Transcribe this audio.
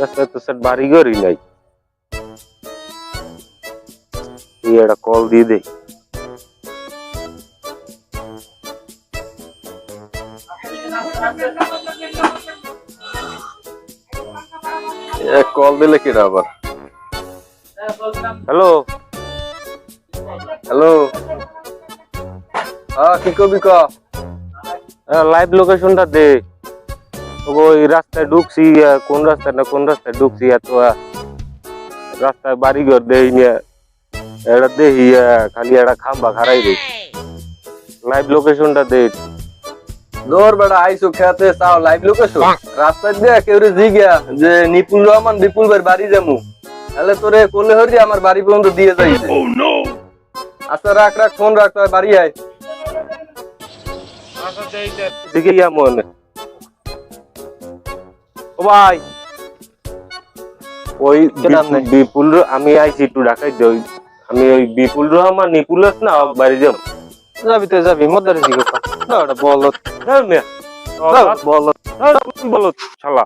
রাস্তায় তো স্যার বাড়ি কল দিয়ে দেই কল দিলে কিরা আবার? হ্যালো? হ্যালো? হ্যাঁ কি কবি ক? লাইভ লোকেশনটা দে। ওই রাস্তায় ঢুকছি কোন রাস্তায় না কোন রাস্তায় ঢুকছি এত রাস্তায় বাড়ি ঘর দেই নিয়ে এটা দেখি খালি একটা খাম্বা খারাই রে লাইভ লোকেশনটা দে দৌড় বেড়া আইসো খেতে চাও লাইভ লোকেশন রাস্তায় দিয়ে কেউ জি গিয়া যে নিপুল রহমান বিপুল ভাই বাড়ি যামু। তাহলে তোরে কোলে হরি আমার বাড়ি পর্যন্ত দিয়ে যাইছে আচ্ছা রাখ রাখ ফোন রাখ তোর বাড়ি আয়। দিকে ইয়া মন। ও ভাই। ওই বিপুল- বিপুল আমি আইছি একটু ঢাকায় দই আমি ওই বিপুল রহমান নিপুল না বাড়ি যাব। যাবি তো যাবি মদার জি কথা না ওটা বল যাও মিয়া। বল যাও, বলো শালা।